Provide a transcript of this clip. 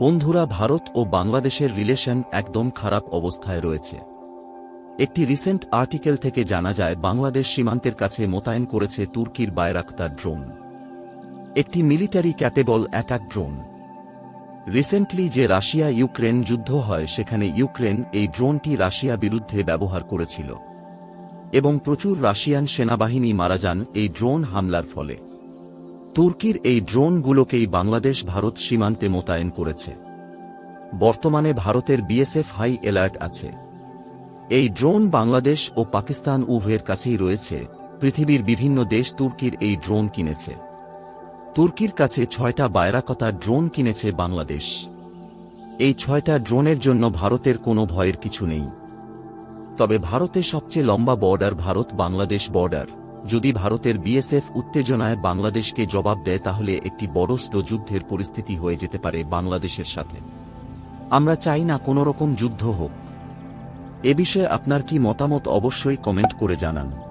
বন্ধুরা ভারত ও বাংলাদেশের রিলেশন একদম খারাপ অবস্থায় রয়েছে। একটি রিসেন্ট আর্টিকেল থেকে জানা যায়, বাংলাদেশ সীমান্তের কাছে মোতায়েন করেছে তুর্কির বায়রাক্তার ড্রোন। একটি military capable attack drone. Recently যে রাশিয়া ইউক্রেন যুদ্ধ হয়, সেখানে ইউক্রেন এই ড্রোনটি রাশিয়া বিরুদ্ধে ব্যবহার করেছিল। এবং প্রচুর রাশিয়ান সেনাবাহিনী মারা যান এই ড্রোন হামলার ফলে। তুর্কির এই ড্রোনগুলোকেই বাংলাদেশ ভারত সীমান্তে মোতায়েন করেছে। বর্তমানে ভারতের বিএসএফ হাই অ্যালার্ট আছে। এই ড্রোন বাংলাদেশ ও পাকিস্তান উভয়ের কাছেই রয়েছে। পৃথিবীর বিভিন্ন দেশ তুর্কির এই ড্রোন কিনেছে। তুর্কির কাছে ছয়টা বায়রাকতার ড্রোন কিনেছে বাংলাদেশ। এই ছয়টা ড্রোনের জন্য ভারতের কোনো ভয়ের কিছু নেই। তবে ভারতে সবচেয়ে লম্বা বর্ডার ভারত বাংলাদেশ বর্ডার। যদি ভারতের বিএসএফ উত্তেজনায় বাংলাদেশকে জবাব দেয় তাহলে একটি বড়স্ত যুদ্ধের পরিস্থিতি হয়ে যেতে পারে বাংলাদেশের সাথে। আমরা চাই না কোনো রকম যুদ্ধ হোক। এ বিষয়ে আপনার কি মতামত অবশ্যই কমেন্ট করে জানান।